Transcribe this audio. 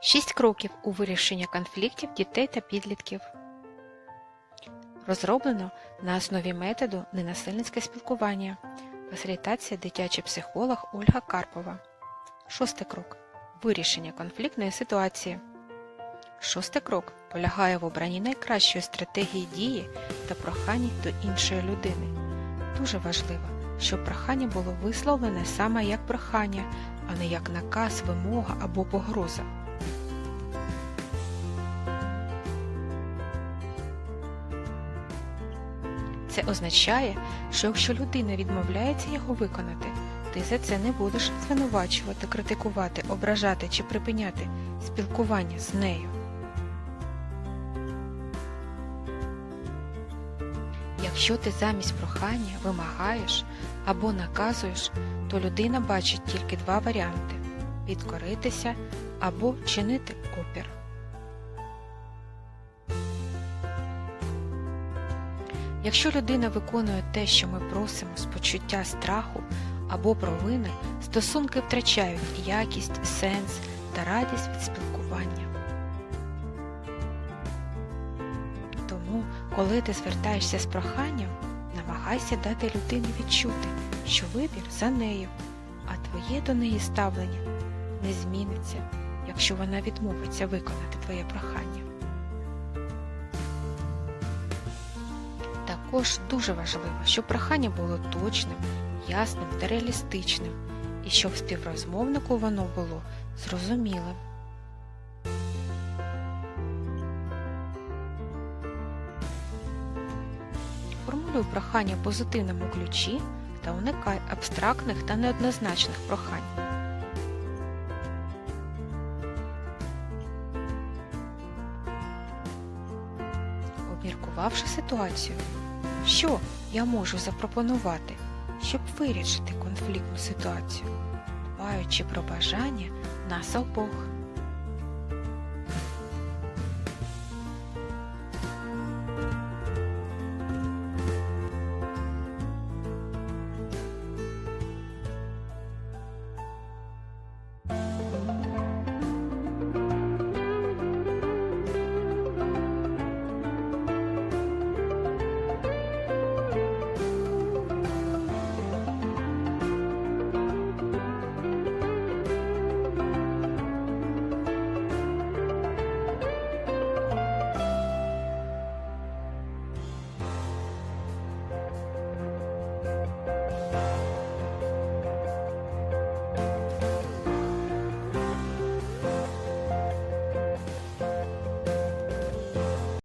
Шість кроків у вирішенні конфліктів дітей та підлітків. Розроблено на основі методу ненасильницьке спілкування. Фасилітація дитячий психолог Ольга Карпова. Шостий крок. Вирішення конфліктної ситуації. Шостий крок полягає в обранні найкращої стратегії дії та проханні до іншої людини. Дуже важливо, щоб прохання було висловлене саме як прохання, а не як наказ, вимога або погроза. Це означає, що якщо людина відмовляється його виконати, ти за це не будеш звинувачувати, критикувати, ображати чи припиняти спілкування з нею. Якщо ти замість прохання вимагаєш або наказуєш, то людина бачить тільки два варіанти підкоритися або чинити опір. Якщо людина виконує те, що ми просимо з почуття страху або провини, стосунки втрачають якість, сенс та радість від спілкування. Тому, коли ти звертаєшся з проханням, намагайся дати людині відчути, що вибір за нею, а твоє до неї ставлення не зміниться, якщо вона відмовиться виконати твоє прохання. Також дуже важливо, щоб прохання було точним, ясним та реалістичним, і щоб співрозмовнику воно було зрозумілим. Формулюй прохання в позитивному ключі та уникай абстрактних та неоднозначних прохань. Обміркувавши ситуацію, що я можу запропонувати, щоб вирішити конфліктну ситуацію, дбаючи про бажання нас обох.